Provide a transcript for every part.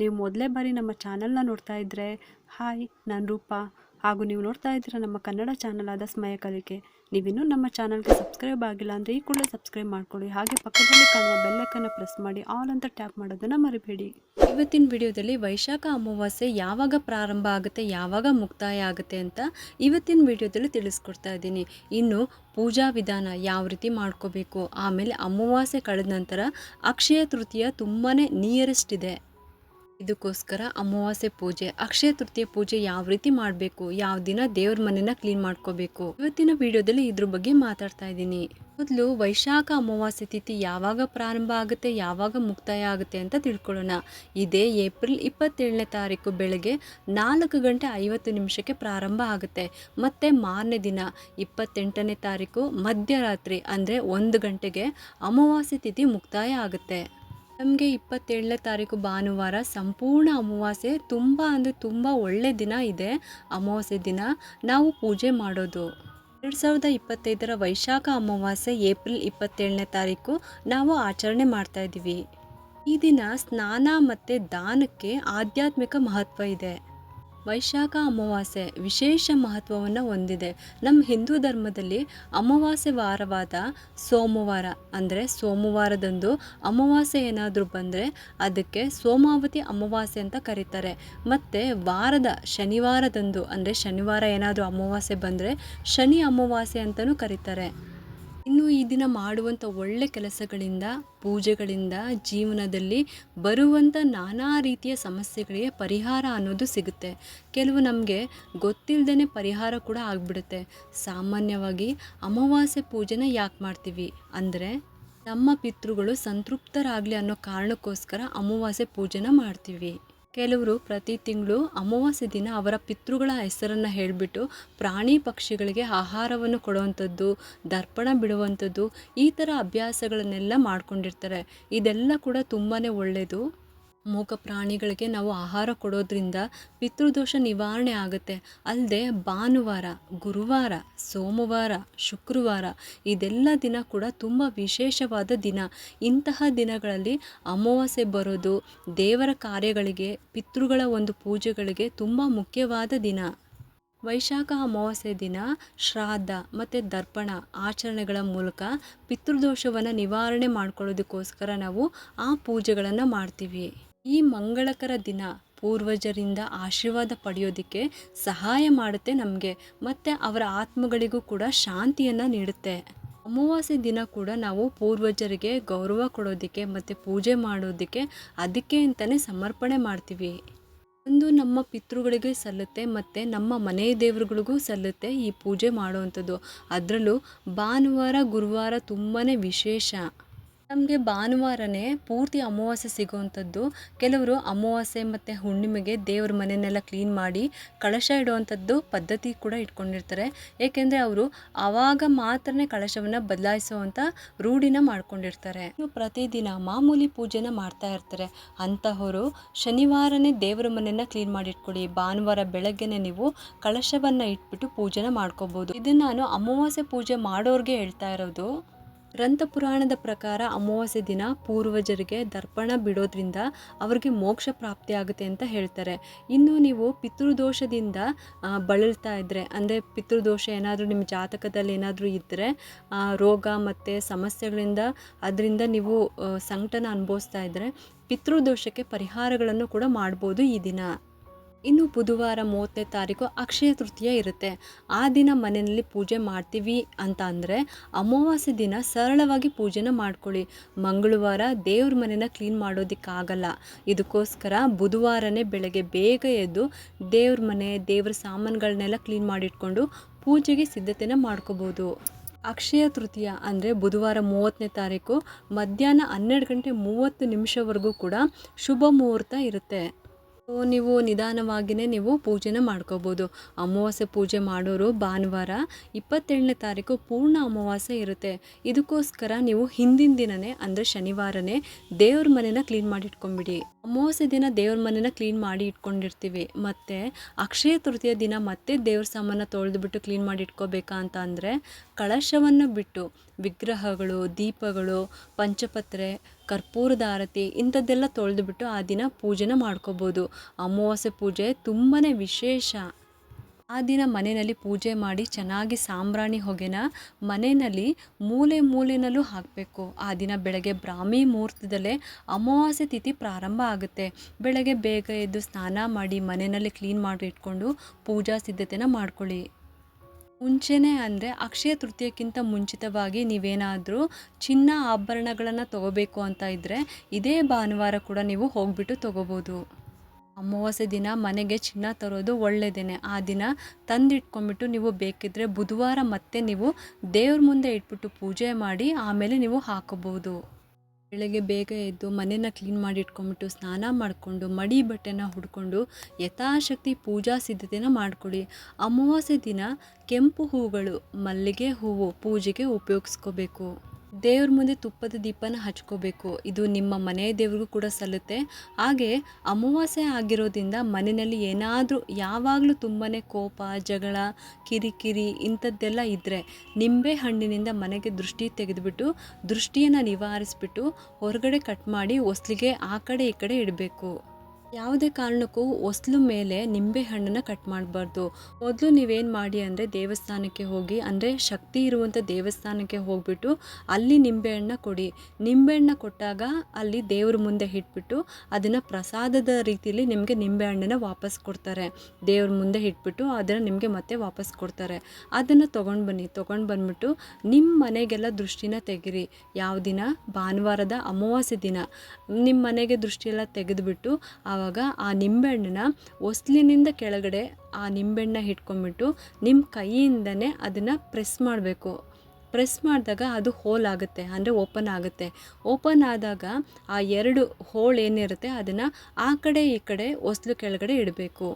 ನೀವು ಮೊದಲೇ ಬಾರಿ ನಮ್ಮ ಚಾನಲ್ನ ನೋಡ್ತಾ ಇದ್ದರೆ ಹಾಯ್, ನಾನು ರೂಪ. ಹಾಗೂ ನೀವು ನೋಡ್ತಾ ಇದ್ದೀರ ನಮ್ಮ ಕನ್ನಡ ಚಾನಲ್ ಆದ ಸ್ಮಯ ಕಲಿಕೆ. ನೀವಿನ್ನೂ ನಮ್ಮ ಚಾನಲ್ಗೆ ಸಬ್ಸ್ಕ್ರೈಬ್ ಆಗಿಲ್ಲ ಅಂದರೆ ಈ ಕೂಡಲೇ ಸಬ್ಸ್ಕ್ರೈಬ್ ಮಾಡ್ಕೊಳ್ಳಿ. ಹಾಗೆ ಪಕ್ಕದಲ್ಲಿ ಕಾಣುವ ಬೆಲ್ಲೈಕನ್ನು ಪ್ರೆಸ್ ಮಾಡಿ ಆಲ್ ಅಂತ ಟ್ಯಾಪ್ ಮಾಡೋದನ್ನು ಮರಿಬೇಡಿ. ಇವತ್ತಿನ ವಿಡಿಯೋದಲ್ಲಿ ವೈಶಾಖ ಅಮಾವಾಸ್ಯೆ ಯಾವಾಗ ಪ್ರಾರಂಭ ಆಗುತ್ತೆ, ಯಾವಾಗ ಮುಕ್ತಾಯ ಆಗುತ್ತೆ ಅಂತ ಇವತ್ತಿನ ವಿಡಿಯೋದಲ್ಲಿ ತಿಳಿಸ್ಕೊಡ್ತಾ ಇದ್ದೀನಿ. ಇನ್ನು ಪೂಜಾ ವಿಧಾನ ಯಾವ ರೀತಿ ಮಾಡ್ಕೋಬೇಕು? ಆಮೇಲೆ ಅಮಾವಾಸ್ಯೆ ಕಳೆದ ನಂತರ ಅಕ್ಷಯ ತೃತೀಯ ತುಂಬಾ ನಿಯರೆಸ್ಟ್ ಇದೆ. ಇದಕ್ಕೋಸ್ಕರ ಅಮಾವಾಸ್ಯೆ ಪೂಜೆ, ಅಕ್ಷಯ ತೃತೀಯ ಪೂಜೆ ಯಾವ ರೀತಿ ಮಾಡಬೇಕು, ಯಾವ ದಿನ ದೇವ್ರ ಮನೆನ ಕ್ಲೀನ್ ಮಾಡ್ಕೋಬೇಕು? ಇವತ್ತಿನ ವಿಡಿಯೋದಲ್ಲಿ ಇದ್ರ ಬಗ್ಗೆ ಮಾತಾಡ್ತಾ ಇದ್ದೀನಿ. ಮೊದಲು ವೈಶಾಖ ಅಮಾವಾಸ್ಯೆ ತಿಥಿ ಯಾವಾಗ ಪ್ರಾರಂಭ ಆಗುತ್ತೆ, ಯಾವಾಗ ಮುಕ್ತಾಯ ಆಗುತ್ತೆ ಅಂತ ತಿಳ್ಕೊಳ್ಳೋಣ. ಇದೇ ಏಪ್ರಿಲ್ ಇಪ್ಪತ್ತೇಳನೇ ತಾರೀಕು ಬೆಳಗ್ಗೆ ನಾಲ್ಕು ಗಂಟೆ ಐವತ್ತು ನಿಮಿಷಕ್ಕೆ ಪ್ರಾರಂಭ ಆಗುತ್ತೆ. ಮತ್ತು ಮಾರನೇ ದಿನ ಇಪ್ಪತ್ತೆಂಟನೇ ತಾರೀಕು ಮಧ್ಯರಾತ್ರಿ, ಅಂದರೆ ಒಂದು ಗಂಟೆಗೆ ಅಮಾವಾಸ್ಯೆ ತಿಥಿ ಮುಕ್ತಾಯ ಆಗುತ್ತೆ. ನಮಗೆ ಇಪ್ಪತ್ತೇಳನೇ ತಾರೀಕು ಭಾನುವಾರ ಸಂಪೂರ್ಣ ಅಮಾವಾಸ್ಯೆ ತುಂಬ ಅಂದರೆ ತುಂಬ ಒಳ್ಳೆ ದಿನ ಇದೆ, ಅಮಾವಾಸ್ಯೆ ದಿನ. ನಾವು ಪೂಜೆ ಮಾಡೋದು. ಎರಡು ಸಾವಿರದ ಇಪ್ಪತ್ತೈದರ ವೈಶಾಖ ಅಮಾವಾಸ್ಯೆ ಏಪ್ರಿಲ್ ಇಪ್ಪತ್ತೇಳನೇ ತಾರೀಕು ನಾವು ಆಚರಣೆ ಮಾಡ್ತಾ ಇದ್ದೀವಿ. ಈ ದಿನ ಸ್ನಾನ ಮತ್ತು ದಾನಕ್ಕೆ ಆಧ್ಯಾತ್ಮಿಕ ಮಹತ್ವ ಇದೆ. ವೈಶಾಖ ಅಮಾವಾಸ್ಯೆ ವಿಶೇಷ ಮಹತ್ವವನ್ನು ಹೊಂದಿದೆ. ನಮ್ಮ ಹಿಂದೂ ಧರ್ಮದಲ್ಲಿ ಅಮಾವಾಸ್ಯೆ ವಾರವಾದ ಸೋಮವಾರ, ಅಂದರೆ ಸೋಮವಾರದಂದು ಅಮಾವಾಸ್ಯೆ ಏನಾದರೂ ಬಂದರೆ ಅದಕ್ಕೆ ಸೋಮಾವತಿ ಅಮಾವಾಸ್ಯೆ ಅಂತ ಕರೀತಾರೆ. ಮತ್ತು ವಾರದ ಶನಿವಾರದಂದು, ಅಂದರೆ ಶನಿವಾರ ಏನಾದರೂ ಅಮಾವಾಸ್ಯೆ ಬಂದರೆ ಶನಿ ಅಮಾವಾಸ್ಯೆ ಅಂತಲೂ ಕರೀತಾರೆ. ಇನ್ನು ಈ ದಿನ ಮಾಡುವಂಥ ಒಳ್ಳೆ ಕೆಲಸಗಳಿಂದ, ಪೂಜೆಗಳಿಂದ ಜೀವನದಲ್ಲಿ ಬರುವಂಥ ನಾನಾ ರೀತಿಯ ಸಮಸ್ಯೆಗಳಿಗೆ ಪರಿಹಾರ ಅನ್ನೋದು ಸಿಗುತ್ತೆ. ಕೆಲವು ನಮಗೆ ಗೊತ್ತಿಲ್ಲದೇ ಪರಿಹಾರ ಕೂಡ ಆಗಿಬಿಡುತ್ತೆ. ಸಾಮಾನ್ಯವಾಗಿ ಅಮಾವಾಸ್ಯೆ ಪೂಜೆನ ಯಾಕೆ ಮಾಡ್ತೀವಿ ಅಂದರೆ ನಮ್ಮ ಪಿತೃಗಳು ಸಂತೃಪ್ತರಾಗಲಿ ಅನ್ನೋ ಕಾರಣಕ್ಕೋಸ್ಕರ ಅಮಾವಾಸ್ಯೆ ಪೂಜೆನ ಮಾಡ್ತೀವಿ. ಕೆಲವರು ಪ್ರತಿ ತಿಂಗಳು ಅಮಾವಾಸ್ಯೆ ದಿನ ಅವರ ಪಿತೃಗಳ ಹೆಸರನ್ನು ಹೇಳಿಬಿಟ್ಟು ಪ್ರಾಣಿ ಪಕ್ಷಿಗಳಿಗೆ ಆಹಾರವನ್ನು ಕೊಡುವಂಥದ್ದು, ದರ್ಪಣ ಬಿಡುವಂಥದ್ದು ಈ ಥರ ಅಭ್ಯಾಸಗಳನ್ನೆಲ್ಲ ಮಾಡ್ಕೊಂಡಿರ್ತಾರೆ. ಇದೆಲ್ಲ ಕೂಡ ತುಂಬಾ ಒಳ್ಳೆಯದು ಮೂಕ ಪ್ರಾಣಿಗಳಿಗೆ ನಾವು ಆಹಾರ ಕೊಡೋದ್ರಿಂದ ಪಿತೃದೋಷ ನಿವಾರಣೆ ಆಗುತ್ತೆ. ಅಲ್ಲದೆ ಭಾನುವಾರ, ಗುರುವಾರ, ಸೋಮವಾರ, ಶುಕ್ರವಾರ ಇದೆಲ್ಲ ದಿನ ಕೂಡ ತುಂಬ ವಿಶೇಷವಾದ ದಿನ. ಇಂತಹ ದಿನಗಳಲ್ಲಿ ಅಮಾವಾಸ್ಯೆ ಬರೋದು ದೇವರ ಕಾರ್ಯಗಳಿಗೆ, ಪಿತೃಗಳ ಒಂದು ಪೂಜೆಗಳಿಗೆ ತುಂಬ ಮುಖ್ಯವಾದ ದಿನ. ವೈಶಾಖ ಅಮಾವಾಸ್ಯೆ ದಿನ ಶ್ರಾದ್ದ ಮತ್ತು ದರ್ಪಣ ಆಚರಣೆಗಳ ಮೂಲಕ ಪಿತೃದೋಷವನ್ನು ನಿವಾರಣೆ ಮಾಡ್ಕೊಳ್ಳೋದಕ್ಕೋಸ್ಕರ ನಾವು ಆ ಪೂಜೆಗಳನ್ನು ಮಾಡ್ತೀವಿ. ಈ ಮಂಗಳಕರ ದಿನ ಪೂರ್ವಜರಿಂದ ಆಶೀರ್ವಾದ ಪಡೆಯೋದಕ್ಕೆ ಸಹಾಯ ಮಾಡುತ್ತೆ ನಮಗೆ, ಮತ್ತು ಅವರ ಆತ್ಮಗಳಿಗೂ ಕೂಡ ಶಾಂತಿಯನ್ನು ನೀಡುತ್ತೆ. ಅಮಾವಾಸ್ಯೆ ದಿನ ಕೂಡ ನಾವು ಪೂರ್ವಜರಿಗೆ ಗೌರವ ಕೊಡೋದಕ್ಕೆ ಮತ್ತು ಪೂಜೆ ಮಾಡೋದಕ್ಕೆ ಅದಕ್ಕೆ ಅಂತಲೇ ಸಮರ್ಪಣೆ ಮಾಡ್ತೀವಿ. ಒಂದು ನಮ್ಮ ಪಿತೃಗಳಿಗೆ ಸಲ್ಲುತ್ತೆ, ಮತ್ತು ನಮ್ಮ ಮನೆ ದೇವರುಗಳಿಗೂ ಸಲ್ಲುತ್ತೆ ಈ ಪೂಜೆ ಮಾಡುವಂಥದ್ದು. ಅದರಲ್ಲೂ ಭಾನುವಾರ, ಗುರುವಾರ ತುಂಬಾ ವಿಶೇಷ. ನಮಗೆ ಭಾನುವಾರನೇ ಪೂರ್ತಿ ಅಮಾವಾಸ್ಯೆ ಸಿಗೋವಂಥದ್ದು. ಕೆಲವರು ಅಮಾವಾಸ್ಯೆ ಮತ್ತು ಹುಣ್ಣಿಮೆಗೆ ದೇವ್ರ ಮನೆಯನ್ನೆಲ್ಲ ಕ್ಲೀನ್ ಮಾಡಿ ಕಳಶ ಇಡುವಂಥದ್ದು ಪದ್ಧತಿ ಕೂಡ ಇಟ್ಕೊಂಡಿರ್ತಾರೆ. ಏಕೆಂದರೆ ಅವರು ಆವಾಗ ಮಾತ್ರನೇ ಕಳಶವನ್ನು ಬದಲಾಯಿಸುವಂಥ ರೂಢಿನ ಮಾಡ್ಕೊಂಡಿರ್ತಾರೆ. ಇನ್ನು ಪ್ರತಿದಿನ ಮಾಮೂಲಿ ಪೂಜೆನ ಮಾಡ್ತಾ ಇರ್ತಾರೆ. ಅಂತಹವರು ಶನಿವಾರನೇ ದೇವರ ಮನೆಯನ್ನು ಕ್ಲೀನ್ ಮಾಡಿ ಇಟ್ಕೊಳ್ಳಿ. ಭಾನುವಾರ ಬೆಳಗ್ಗೆನೆ ನೀವು ಕಳಶವನ್ನು ಇಟ್ಬಿಟ್ಟು ಪೂಜೆನ ಮಾಡ್ಕೋಬೋದು. ಇದನ್ನು ನಾನು ಅಮಾವಾಸ್ಯೆ ಪೂಜೆ ಮಾಡೋರಿಗೆ ಹೇಳ್ತಾ ಇರೋದು. ಗ್ರಂಥ ಪುರಾಣದ ಪ್ರಕಾರ ಅಮಾವಾಸ್ಯೆ ದಿನ ಪೂರ್ವಜರಿಗೆ ದರ್ಪಣ ಬಿಡೋದ್ರಿಂದ ಅವ್ರಿಗೆ ಮೋಕ್ಷ ಪ್ರಾಪ್ತಿಯಾಗುತ್ತೆ ಅಂತ ಹೇಳ್ತಾರೆ. ಇನ್ನು ನೀವು ಪಿತೃದೋಷದಿಂದ ಬಳಲ್ತಾ ಇದ್ದರೆ ಅಂದರೆ ಪಿತೃದೋಷ ಏನಾದರೂ ನಿಮ್ಮ ಜಾತಕದಲ್ಲಿ ಏನಾದರೂ ಇದ್ದರೆ ರೋಗ ಮತ್ತು ಸಮಸ್ಯೆಗಳಿಂದ, ಅದರಿಂದ ನೀವು ಸಂಕಟನ ಅನುಭವಿಸ್ತಾ ಇದ್ದರೆ ಪಿತೃದೋಷಕ್ಕೆ ಪರಿಹಾರಗಳನ್ನು ಕೂಡ ಮಾಡ್ಬೋದು ಈ ದಿನ. ಇನ್ನು ಬುಧವಾರ ಮೂವತ್ತನೇ ತಾರೀಕು ಅಕ್ಷಯ ತೃತೀಯ ಇರುತ್ತೆ. ಆ ದಿನ ಮನೆಯಲ್ಲಿ ಪೂಜೆ ಮಾಡ್ತೀವಿ ಅಂತ ಅಂದರೆ ಅಮಾವಾಸ್ಯೆ ದಿನ ಸರಳವಾಗಿ ಪೂಜೆನ ಮಾಡ್ಕೊಳ್ಳಿ. ಮಂಗಳವಾರ ದೇವ್ರ ಮನೆನ ಕ್ಲೀನ್ ಮಾಡೋದಕ್ಕಾಗಲ್ಲ. ಇದಕ್ಕೋಸ್ಕರ ಬುಧವಾರನೇ ಬೆಳಗ್ಗೆ ಬೇಗ ಎದ್ದು ದೇವ್ರ ಮನೆ, ದೇವ್ರ ಸಾಮಾನುಗಳನ್ನೆಲ್ಲ ಕ್ಲೀನ್ ಮಾಡಿಟ್ಕೊಂಡು ಪೂಜೆಗೆ ಸಿದ್ಧತೆನ ಮಾಡ್ಕೋಬೋದು. ಅಕ್ಷಯ ತೃತೀಯ ಅಂದರೆ ಬುಧವಾರ ಮೂವತ್ತನೇ ತಾರೀಕು ಮಧ್ಯಾಹ್ನ ಹನ್ನೆರಡು ಗಂಟೆ ಮೂವತ್ತು ನಿಮಿಷವರೆಗೂ ಕೂಡ ಶುಭ ಮುಹೂರ್ತ ಇರುತ್ತೆ. ನೀವು ನಿಧಾನವಾಗಿಯೇ ನೀವು ಪೂಜೆನ ಮಾಡ್ಕೋಬೋದು. ಅಮಾವಾಸ್ಯೆ ಪೂಜೆ ಮಾಡೋರು ಭಾನುವಾರ ಇಪ್ಪತ್ತೇಳನೇ ತಾರೀಕು ಪೂರ್ಣ ಅಮಾವಾಸ್ಯೆ ಇರುತ್ತೆ. ಇದಕ್ಕೋಸ್ಕರ ನೀವು ಹಿಂದಿನ ದಿನವೇ ಅಂದರೆ ಶನಿವಾರನೇ ದೇವ್ರ ಮನೇನ ಕ್ಲೀನ್ ಮಾಡಿ ಇಟ್ಕೊಂಬಿಡಿ ಅಮಾವಾಸ್ಯೆ ದಿನ ದೇವ್ರ ಮನೇನ ಕ್ಲೀನ್ ಮಾಡಿ ಇಟ್ಕೊಂಡಿರ್ತೀವಿ. ಮತ್ತು ಅಕ್ಷಯ ತೃತೀಯ ದಿನ ಮತ್ತೆ ದೇವ್ರ ಸಾಮಾನ ತೊಳೆದುಬಿಟ್ಟು ಕ್ಲೀನ್ ಮಾಡಿ ಇಟ್ಕೋಬೇಕಾ ಅಂತ ಅಂದರೆ ಕಳಶವನ್ನು ಬಿಟ್ಟು ವಿಗ್ರಹಗಳು, ದೀಪಗಳು, ಪಂಚಪತ್ರೆ, ಕರ್ಪೂರದ ಆರತಿ ಇಂಥದ್ದೆಲ್ಲ ತೊಳೆದುಬಿಟ್ಟು ಆ ದಿನ ಪೂಜೆನ ಮಾಡ್ಕೋಬೋದು. ಅಮಾವಾಸ್ಯೆ ಪೂಜೆ ತುಂಬಾ ವಿಶೇಷ. ಆ ದಿನ ಮನೆಯಲ್ಲಿ ಪೂಜೆ ಮಾಡಿ ಚೆನ್ನಾಗಿ ಸಾಂಬ್ರಾಣಿ ಹೊಗೆನ ಮನೆಯಲ್ಲಿ ಮೂಲೆ ಮೂಲೆಯಲ್ಲೂ ಹಾಕಬೇಕು. ಆ ದಿನ ಬೆಳಗ್ಗೆ ಬ್ರಾಹ್ಮಿ ಮುಹೂರ್ತದಲ್ಲೇ ಅಮಾವಾಸ್ಯೆ ತಿಥಿ ಪ್ರಾರಂಭ ಆಗುತ್ತೆ. ಬೆಳಗ್ಗೆ ಬೇಗ ಎದ್ದು ಸ್ನಾನ ಮಾಡಿ ಮನೆಯಲ್ಲಿ ಕ್ಲೀನ್ ಮಾಡಿ ಇಟ್ಕೊಂಡು ಪೂಜಾ ಸಿದ್ಧತೆನ ಮಾಡ್ಕೊಳ್ಳಿ. ಮುಂಚೆನೇ ಅಂದರೆ ಅಕ್ಷಯ ತೃತೀಯಕ್ಕಿಂತ ಮುಂಚಿತವಾಗಿ ನೀವೇನಾದರೂ ಚಿನ್ನ ಆಭರಣಗಳನ್ನು ತಗೋಬೇಕು ಅಂತ ಇದ್ದರೆ ಇದೇ ಭಾನುವಾರ ಕೂಡ ನೀವು ಹೋಗ್ಬಿಟ್ಟು ತಗೋಬೋದು. ಅಮಾವಾಸ್ಯೆ ದಿನ ಮನೆಗೆ ಚಿನ್ನ ತರೋದು ಒಳ್ಳೆಯದೇನೆ ಆ ದಿನ ತಂದಿಟ್ಕೊಂಡ್ಬಿಟ್ಟು ನೀವು ಬೇಕಿದ್ದರೆ ಬುಧವಾರ ಮತ್ತೆ ನೀವು ದೇವ್ರ ಮುಂದೆ ಇಟ್ಬಿಟ್ಟು ಪೂಜೆ ಮಾಡಿ ಆಮೇಲೆ ನೀವು ಹಾಕೋಬೋದು ಬೆಳಗ್ಗೆ ಬೇಗ ಎದ್ದು ಮನೇನ ಕ್ಲೀನ್ ಮಾಡಿ ಇಟ್ಕೊಂಡ್ಬಿಟ್ಟು ಸ್ನಾನ ಮಾಡಿಕೊಂಡು ಮಡಿ ಬಟ್ಟೆನ ಹುಡ್ಕೊಂಡು ಯಥಾಶಕ್ತಿ ಪೂಜಾ ಸಿದ್ಧತೆನ ಮಾಡ್ಕೊಳ್ಳಿ. ಅಮಾವಾಸ್ಯೆ ದಿನ ಕೆಂಪು ಹೂಗಳು ಮಲ್ಲಿಗೆ ಹೂವು ಪೂಜೆಗೆ ಉಪಯೋಗಿಸ್ಕೋಬೇಕು. ದೇವ್ರ ಮುಂದೆ ತುಪ್ಪದ ದೀಪನ ಹಚ್ಕೋಬೇಕು. ಇದು ನಿಮ್ಮ ಮನೆ ದೇವ್ರಿಗೂ ಕೂಡ ಸಲ್ಲುತ್ತೆ. ಹಾಗೆ ಅಮಾವಾಸ್ಯೆ ಆಗಿರೋದ್ರಿಂದ ಮನೆಯಲ್ಲಿ ಏನಾದರೂ ಯಾವಾಗಲೂ ತುಂಬಾ ಕೋಪ, ಜಗಳ, ಕಿರಿಕಿರಿ ಇಂಥದ್ದೆಲ್ಲ ಇದ್ದರೆ ನಿಂಬೆ ಹಣ್ಣಿನಿಂದ ಮನೆಗೆ ದೃಷ್ಟಿ ತೆಗೆದುಬಿಟ್ಟು ದೃಷ್ಟಿಯನ್ನು ನಿವಾರಿಸ್ಬಿಟ್ಟು ಹೊರಗಡೆ ಕಟ್ ಮಾಡಿ ಹೊಸ್ಲಿಗೆ ಆ ಕಡೆ ಈ ಕಡೆ ಇಡಬೇಕು. ಯಾವುದೇ ಕಾರಣಕ್ಕೂ ಒಸ್ಲು ಮೇಲೆ ನಿಂಬೆ ಹಣ್ಣನ್ನು ಕಟ್ ಮಾಡಬಾರ್ದು. ಮೊದಲು ನೀವೇನು ಮಾಡಿ ಅಂದರೆ ದೇವಸ್ಥಾನಕ್ಕೆ ಹೋಗಿ, ಅಂದರೆ ಶಕ್ತಿ ಇರುವಂಥ ದೇವಸ್ಥಾನಕ್ಕೆ ಹೋಗ್ಬಿಟ್ಟು ಅಲ್ಲಿ ನಿಂಬೆಹಣ್ಣ ಕೊಡಿ. ನಿಂಬೆಹಣ್ಣ ಕೊಟ್ಟಾಗ ಅಲ್ಲಿ ದೇವ್ರ ಮುಂದೆ ಇಟ್ಬಿಟ್ಟು ಅದನ್ನು ಪ್ರಸಾದದ ರೀತಿಯಲ್ಲಿ ನಿಮಗೆ ನಿಂಬೆಹಣ್ಣನ್ನು ವಾಪಸ್ ಕೊಡ್ತಾರೆ. ದೇವ್ರ ಮುಂದೆ ಇಟ್ಬಿಟ್ಟು ಅದನ್ನು ನಿಮಗೆ ಮತ್ತೆ ವಾಪಸ್ ಕೊಡ್ತಾರೆ. ಅದನ್ನು ತೊಗೊಂಡು ಬನ್ನಿ, ತೊಗೊಂಡು ಬಂದ್ಬಿಟ್ಟು ನಿಮ್ಮ ಮನೆಗೆಲ್ಲ ದೃಷ್ಟಿನ ತೆಗಿರಿ. ಯಾವ ದಿನ? ಭಾನುವಾರದ ಅಮಾವಾಸ್ಯೆ ದಿನ. ನಿಮ್ಮ ಮನೆಗೆ ದೃಷ್ಟಿಯೆಲ್ಲ ತೆಗೆದುಬಿಟ್ಟು ಆವಾಗ ಆ ನಿಂಬೆಹಣ್ಣನ್ನ ಒಸ್ಲಿನಿಂದ ಕೆಳಗಡೆ ಆ ನಿಂಬೆಹಣ್ಣ ಹಿಡ್ಕೊಂಬಿಟ್ಟು ನಿಮ್ಮ ಕೈಯಿಂದನೇ ಅದನ್ನು ಪ್ರೆಸ್ ಮಾಡಬೇಕು. ಪ್ರೆಸ್ ಮಾಡಿದಾಗ ಅದು ಹೋಲ್ ಆಗುತ್ತೆ, ಅಂದರೆ ಓಪನ್ ಆಗುತ್ತೆ. ಓಪನ್ ಆದಾಗ ಆ ಎರಡು ಹೋಲ್ ಏನಿರುತ್ತೆ ಅದನ್ನು ಆ ಕಡೆ ಈ ಕಡೆ ಒಸ್ಲು ಕೆಳಗಡೆ ಇಡಬೇಕು.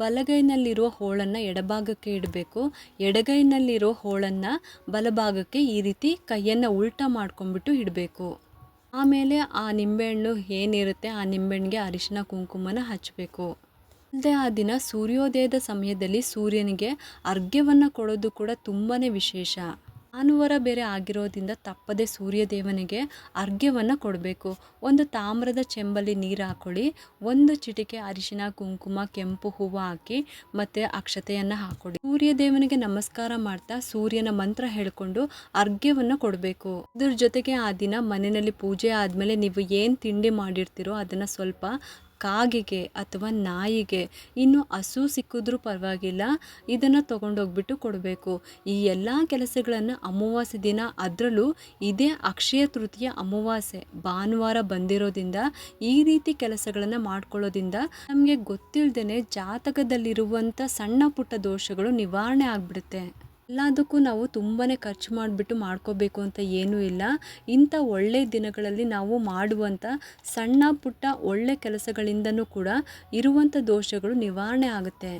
ಬಲಗೈನಲ್ಲಿರುವ ಹೋಳನ್ನು ಎಡಭಾಗಕ್ಕೆ ಇಡಬೇಕು. ಎಡಗೈನಲ್ಲಿರೋ ಹೋಳನ್ನು ಬಲಭಾಗಕ್ಕೆ ಈ ರೀತಿ ಕೈಯನ್ನು ಉಲ್ಟಾ ಮಾಡ್ಕೊಂಡ್ಬಿಟ್ಟು ಇಡಬೇಕು. ಆಮೇಲೆ ಆ ನಿಂಬೆಹಣ್ಣು ಏನಿರುತ್ತೆ, ಆ ನಿಂಬೆಹಣ್ಣಿಗೆ ಅರಿಶಿನ ಕುಂಕುಮನ ಹಚ್ಚಬೇಕು ಅಲ್ಲದೆ ಆ ದಿನ ಸೂರ್ಯೋದಯದ ಸಮಯದಲ್ಲಿ ಸೂರ್ಯನಿಗೆ ಅರ್ಘ್ಯವನ್ನು ಕೊಡೋದು ಕೂಡ ತುಂಬಾ ವಿಶೇಷ. ಭಾನುವಾರ ಬೇರೆ ಆಗಿರೋದ್ರಿಂದ ತಪ್ಪದೆ ಸೂರ್ಯದೇವನಿಗೆ ಅರ್ಘ್ಯವನ್ನು ಕೊಡಬೇಕು. ಒಂದು ತಾಮ್ರದ ಚೆಂಬಲ್ಲಿ ನೀರು ಹಾಕೊಳ್ಳಿ, ಒಂದು ಚಿಟಿಕೆ ಅರಿಶಿನ, ಕುಂಕುಮ, ಕೆಂಪು ಹೂವು ಹಾಕಿ ಮತ್ತು ಅಕ್ಷತೆಯನ್ನು ಹಾಕೊಳ್ಳಿ. ಸೂರ್ಯದೇವನಿಗೆ ನಮಸ್ಕಾರ ಮಾಡ್ತಾ ಸೂರ್ಯನ ಮಂತ್ರ ಹೇಳಿಕೊಂಡು ಅರ್ಘ್ಯವನ್ನು ಕೊಡಬೇಕು. ಅದ್ರ ಜೊತೆಗೆ ಆ ದಿನ ಮನೆಯಲ್ಲಿ ಪೂಜೆ ಆದಮೇಲೆ ನೀವು ಏನು ತಿಂಡಿ ಮಾಡಿರ್ತೀರೋ ಅದನ್ನು ಸ್ವಲ್ಪ ಕಾಗೆಗೆ ಅಥವಾ ನಾಯಿಗೆ ಇನ್ನು ಹಸು ಸಿಕ್ಕಿದ್ರೂ ಪರವಾಗಿಲ್ಲ, ಇದನ್ನು ತೊಗೊಂಡೋಗ್ಬಿಟ್ಟು ಕೊಡಬೇಕು. ಈ ಎಲ್ಲ ಕೆಲಸಗಳನ್ನು ಅಮಾವಾಸ್ಯೆ ದಿನ ಅದರಲ್ಲೂ ಇದೇ ಅಕ್ಷಯ ತೃತೀಯ ಅಮಾವಾಸ್ಯೆ, ಭಾನುವಾರ ಬಂದಿರೋದ್ರಿಂದ, ಈ ರೀತಿ ಕೆಲಸಗಳನ್ನು ಮಾಡ್ಕೊಳ್ಳೋದ್ರಿಂದ ನಮಗೆ ಗೊತ್ತಿಲ್ಲದೇ ಜಾತಕದಲ್ಲಿರುವಂಥ ಸಣ್ಣ ಪುಟ್ಟ ದೋಷಗಳು ನಿವಾರಣೆ ಆಗಿಬಿಡುತ್ತೆ. ಎಲ್ಲದಕ್ಕೂ ನಾವು ತುಂಬಾ ಖರ್ಚು ಮಾಡಿಬಿಟ್ಟು ಮಾಡ್ಕೋಬೇಕು ಅಂತ ಏನೂ ಇಲ್ಲ. ಇಂಥ ಒಳ್ಳೆಯ ದಿನಗಳಲ್ಲಿ ನಾವು ಮಾಡುವಂಥ ಸಣ್ಣ ಪುಟ್ಟ ಒಳ್ಳೆ ಕೆಲಸಗಳಿಂದನೂ ಕೂಡ ಇರುವಂಥ ದೋಷಗಳು ನಿವಾರಣೆ ಆಗುತ್ತೆ.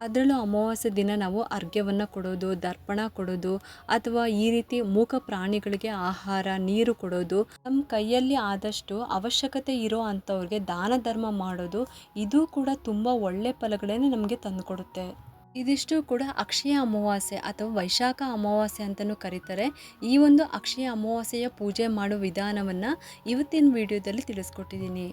ಅದರಲ್ಲೂ ಅಮಾವಾಸ್ಯೆ ದಿನ ನಾವು ಅರ್ಘ್ಯವನ್ನು ಕೊಡೋದು, ದರ್ಪಣ ಕೊಡೋದು, ಅಥವಾ ಈ ರೀತಿ ಮೂಕ ಪ್ರಾಣಿಗಳಿಗೆ ಆಹಾರ, ನೀರು ಕೊಡೋದು. ನಮ್ಮ ಕೈಯಲ್ಲಿ ಆದಷ್ಟು ಅವಶ್ಯಕತೆ ಇರೋ ಅಂಥವ್ರಿಗೆ ದಾನ ಧರ್ಮ ಮಾಡೋದು, ಇದು ಕೂಡ ತುಂಬ ಒಳ್ಳೆ ಫಲಗಳನ್ನೇ ನಮಗೆ ತಂದುಕೊಡುತ್ತೆ. ಇದಿಷ್ಟು ಕೂಡ ಅಕ್ಷಯ ಅಮಾವಾಸ್ಯೆ ಅಥವಾ ವೈಶಾಖ ಅಮಾವಾಸ್ಯೆ ಅಂತಲೂ ಕರೀತಾರೆ. ಈ ಒಂದು ಅಕ್ಷಯ ಅಮಾವಾಸ್ಯೆಯ ಪೂಜೆ ಮಾಡೋ ವಿಧಾನವನ್ನು ಇವತ್ತಿನ ವಿಡಿಯೋದಲ್ಲಿ ತಿಳಿಸ್ಕೊಟ್ಟಿದ್ದೀನಿ.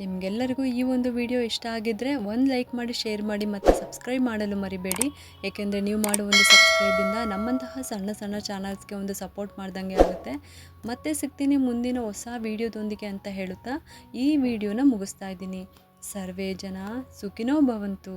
ನಿಮಗೆಲ್ಲರಿಗೂ ಈ ಒಂದು ವಿಡಿಯೋ ಇಷ್ಟ ಆಗಿದ್ದರೆ ಒಂದು ಲೈಕ್ ಮಾಡಿ, ಶೇರ್ ಮಾಡಿ ಮತ್ತು ಸಬ್ಸ್ಕ್ರೈಬ್ ಮಾಡಲು ಮರಿಬೇಡಿ. ಏಕೆಂದರೆ ನೀವು ಮಾಡೋ ಒಂದು ಸಬ್ಸ್ಕ್ರೈಬಿಂದ ನಮ್ಮಂತಹ ಸಣ್ಣ ಸಣ್ಣ ಚಾನಲ್ಸ್ಗೆ ಒಂದು ಸಪೋರ್ಟ್ ಮಾಡ್ದಂಗೆ ಆಗುತ್ತೆ. ಮತ್ತೆ ಸಿಗ್ತೀನಿ ಮುಂದಿನ ಹೊಸ ವಿಡಿಯೋದೊಂದಿಗೆ ಅಂತ ಹೇಳುತ್ತಾ ಈ ವಿಡಿಯೋನ ಮುಗಿಸ್ತಾ ಇದ್ದೀನಿ. ಸರ್ವೇ ಜನ ಸುಖಿನೋ ಭವಂತು.